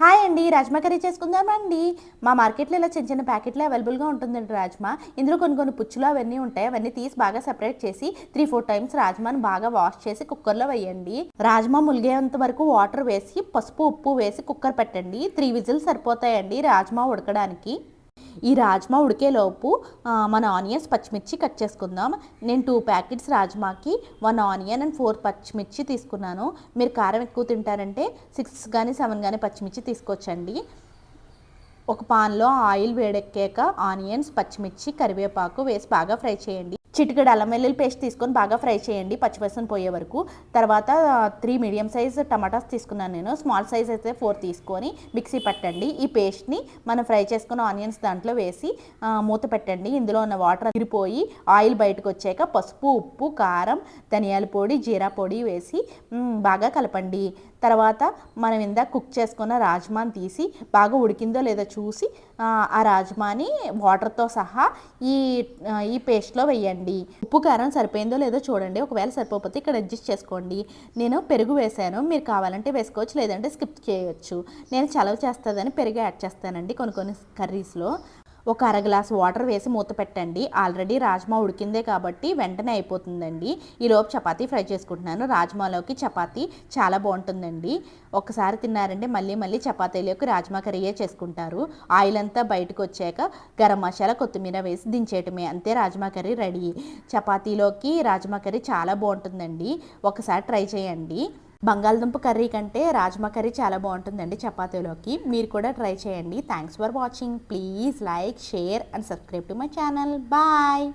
Hi అండి rajma curry చేసుకుందామండి మా మార్కెట్లో ఇలా చిన్న చిన్న ప్యాకెట్లు అవైలబుల్గా ఉంటుందండి రాజ్మా. ఇందులో కొన్ని కొన్ని పుచ్చులు అవన్నీ ఉంటాయి. అవన్నీ తీసి బాగా సెపరేట్ చేసి త్రీ ఫోర్ టైమ్స్ రాజ్మాని బాగా వాష్ చేసి కుక్కర్లో వేయండి. రాజ్మా ములిగేంత వరకు వాటర్ వేసి పసుపు ఉప్పు వేసి కుక్కర్ పెట్టండి. త్రీ విజిల్స్ సరిపోతాయండి రాజ్మా ఉడకడానికి. ఈ రాజ్మా ఉడికేలోపు మన ఆనియన్స్ పచ్చిమిర్చి కట్ చేసుకుందాం. నేను టూ ప్యాకెట్స్ రాజ్మాకి వన్ ఆనియన్ అండ్ ఫోర్ పచ్చిమిర్చి తీసుకున్నాను. మీరు కారం ఎక్కువ తింటారంటే సిక్స్ కానీ సెవెన్ కానీ పచ్చిమిర్చి తీసుకొచ్చండి ఒక పాన్లో ఆయిల్ వేడెక్కాక ఆనియన్స్ పచ్చిమిర్చి కరివేపాకు వేసి బాగా ఫ్రై చేయండి. చిటికెడు అల్లం వెల్లుల్లి పేస్ట్ తీసుకొని బాగా ఫ్రై చేయండి పచ్చిపసన పోయే వరకు. తర్వాత త్రీ మీడియం సైజ్ టమాటాస్ తీసుకున్నాను నేను. స్మాల్ సైజ్ అయితే ఫోర్ తీసుకొని మిక్సీ పట్టండి. ఈ పేస్ట్ని మనం ఫ్రై చేసుకున్న ఆనియన్స్ దాంట్లో వేసి మూత పెట్టండి. ఇందులో ఉన్న వాటర్ అగిరిపోయి ఆయిల్ బయటకు వచ్చాక పసుపు ఉప్పు కారం ధనియాల పొడి జీరా పొడి వేసి బాగా కలపండి. తర్వాత మనం ఇందాక కుక్ చేసుకున్న రాజ్మాని తీసి బాగా ఉడికిందో లేదో చూసి ఆ, రాజ్మాని వాటర్తో సహా ఈ ఈ పేస్ట్లో వేయండి. ఉప్పు కారం సరిపోయిందో లేదో చూడండి. ఒకవేళ సరిపోతే ఇక్కడ అడ్జస్ట్ చేసుకోండి. నేను పెరుగు వేసాను. మీరు కావాలంటే వేసుకోవచ్చు లేదంటే స్కిప్ చేయొచ్చు. నేను చలవ చేస్తుందని పెరుగు యాడ్ చేస్తానండి కొన్ని కొన్ని కర్రీస్లో. ఒక అర గ్లాస్ వాటర్ వేసి మూత పెట్టండి. ఆల్రెడీ రాజ్మా ఉడికిందే కాబట్టి వెంటనే అయిపోతుందండి. ఈలోపు చపాతీ ఫ్రై చేసుకుంటున్నాను. రాజ్మాలోకి చపాతీ చాలా బాగుంటుందండి. ఒకసారి తిన్నారంటే మళ్ళీ మళ్ళీ చపాతీలోకి రాజ్మా కర్రీయే చేసుకుంటారు. ఆయిల్ అంతా బయటకు వచ్చాక గరం మసాలా కొత్తిమీర వేసి దించేయటమే. అంతే రాజ్మా కర్రీ రెడీ. చపాతీలోకి రాజ్మా కర్రీ చాలా బాగుంటుందండి. ఒకసారి ట్రై చేయండి. బంగాళదుంప కర్రీ కంటే రాజ్మా కర్రీ చాలా బాగుంటుందండి చపాతీలోకి. మీరు కూడా ట్రై చేయండి. Thanks for watching please like share and subscribe to my channel bye